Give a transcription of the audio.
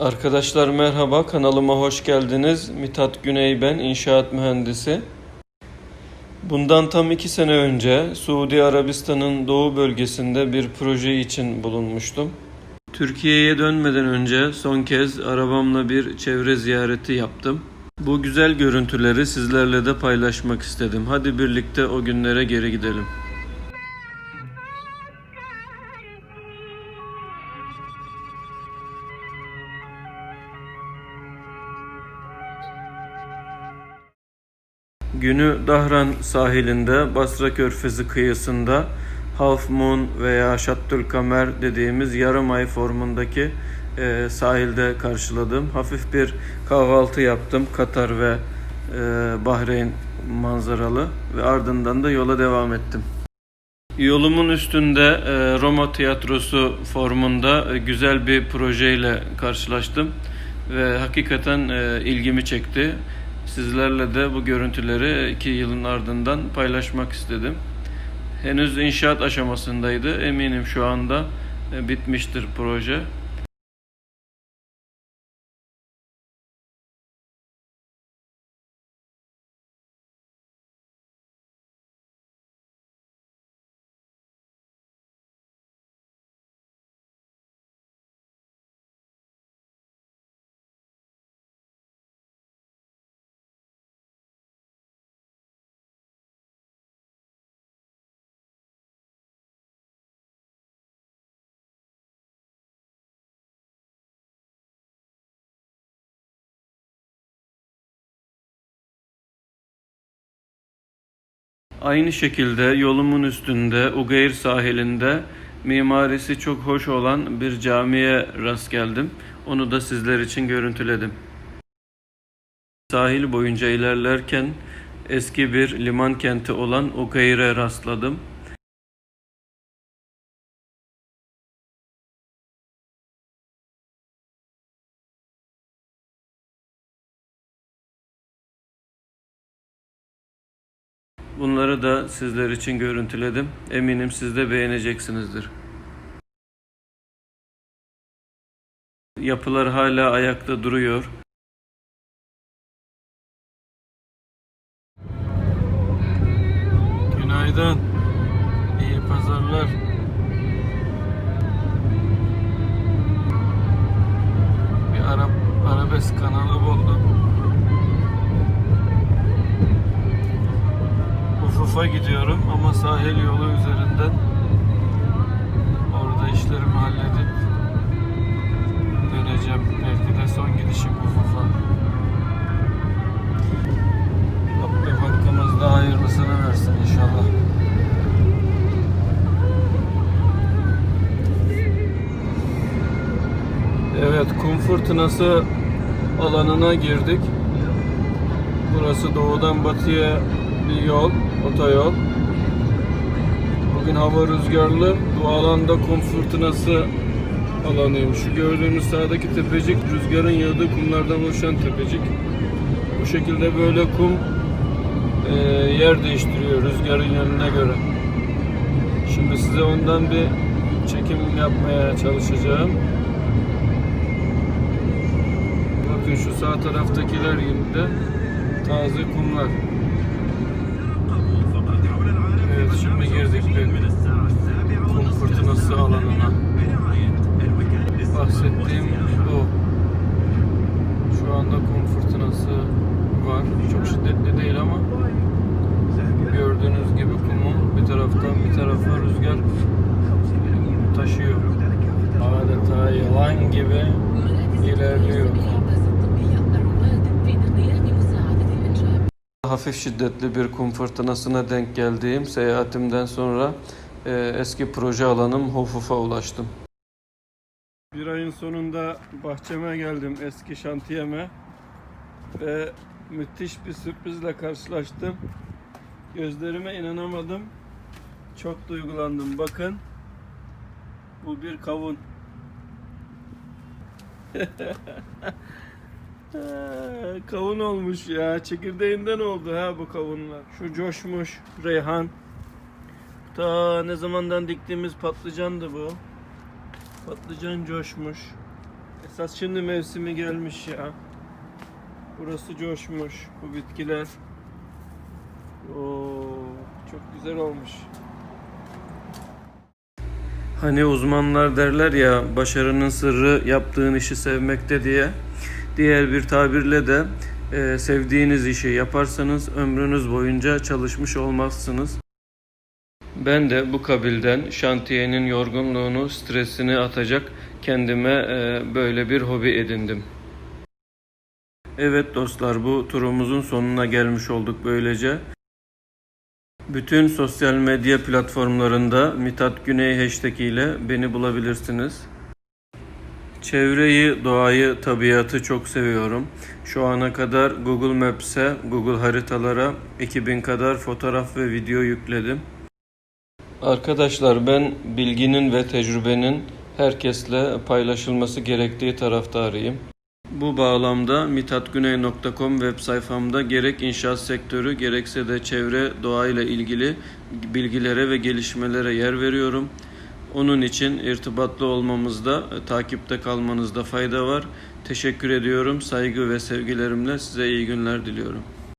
Arkadaşlar merhaba kanalıma hoş geldiniz. Mithat Güney ben inşaat mühendisi. Bundan tam iki sene önce Suudi Arabistan'ın doğu bölgesinde bir proje için bulunmuştum. Türkiye'ye dönmeden önce son kez arabamla bir çevre ziyareti yaptım. Bu güzel görüntüleri sizlerle de paylaşmak istedim. Hadi birlikte o günlere geri gidelim. Günü Dahran sahilinde Basra Körfezi kıyısında Half Moon veya Şattül Kamer dediğimiz yarım ay formundaki e, sahilde karşıladım. Hafif bir kahvaltı yaptım Katar ve e, Bahreyn manzaralı ve ardından da yola devam ettim. Yolumun üstünde e, Roma Tiyatrosu formunda e, güzel bir projeyle karşılaştım ve hakikaten e, ilgimi çekti. Sizlerle de bu görüntüleri iki yılın ardından paylaşmak istedim. Henüz inşaat aşamasındaydı. Eminim şu anda e, bitmiştir proje. Aynı şekilde yolumun üstünde Ugayr sahilinde mimarisi çok hoş olan bir camiye rast geldim. Onu da sizler için görüntüledim. Sahil boyunca ilerlerken eski bir liman kenti olan Ugayr'e rastladım. Bunları da sizler için görüntüledim. Eminim siz de beğeneceksinizdir. Yapılar hala ayakta duruyor. Günaydın. İyi pazarlar. Bir Arap arabesk kanalı buldum. Ufuf'a gidiyorum ama sahil yolu üzerinden orada işlerimi halledip döneceğim. Belki de son gidişim Ufuf'a. Rabbim hakkımızda hayırlısını versin inşallah. Evet, kum fırtınası alanına girdik. Burası doğudan batıya bir yol, otoyol. Bugün hava rüzgarlı. Bu alanda kum fırtınası alanıymış. Şu gördüğünüz sağdaki tepecik rüzgarın yağdığı kumlardan oluşan tepecik. Bu şekilde böyle kum e, yer değiştiriyor rüzgarın yönüne göre. Şimdi size ondan bir çekim yapmaya çalışacağım. Bakın şu sağ taraftakiler yine de taze kumlar. Girdik bir kum fırtınası alanına. Bahsettiğim bu. Şu anda kum fırtınası var. Çok şiddetli değil ama gördüğünüz gibi kumu bir taraftan bir tarafa rüzgar taşıyor. Adeta yılan gibi ilerliyor. Hafif şiddetli bir kum fırtınasına denk geldiğim seyahatimden sonra e, eski proje alanım Hofuf'a ulaştım. Bir ayın sonunda bahçeme geldim eski şantiyeme ve müthiş bir sürprizle karşılaştım. Gözlerime inanamadım. Çok duygulandım. Bakın bu bir kavun. Kavun olmuş ya. Çekirdeğinden oldu ha bu kavunlar. Şu coşmuş reyhan. Ta ne zamandan diktiğimiz patlıcandı bu. Patlıcan coşmuş. Esas şimdi mevsimi gelmiş ya. Burası coşmuş. Bu bitkiler. Oo, çok güzel olmuş. Hani uzmanlar derler ya başarının sırrı yaptığın işi sevmekte diye. Diğer bir tabirle de e, sevdiğiniz işi yaparsanız ömrünüz boyunca çalışmış olmazsınız. Ben de bu kabilden şantiyenin yorgunluğunu, stresini atacak kendime e, böyle bir hobi edindim. Evet dostlar bu turumuzun sonuna gelmiş olduk böylece. Bütün sosyal medya platformlarında Mithat Güney hashtag ile beni bulabilirsiniz. Çevreyi, doğayı, tabiatı çok seviyorum. Şu ana kadar Google Maps'e, Google haritalara 2000 kadar fotoğraf ve video yükledim. Arkadaşlar ben bilginin ve tecrübenin herkesle paylaşılması gerektiği taraftarıyım. Bu bağlamda mithatguney.com web sayfamda gerek inşaat sektörü gerekse de çevre doğayla ilgili bilgilere ve gelişmelere yer veriyorum. Onun için irtibatlı olmamızda, e, takipte kalmanızda fayda var. Teşekkür ediyorum. Saygı ve sevgilerimle size iyi günler diliyorum.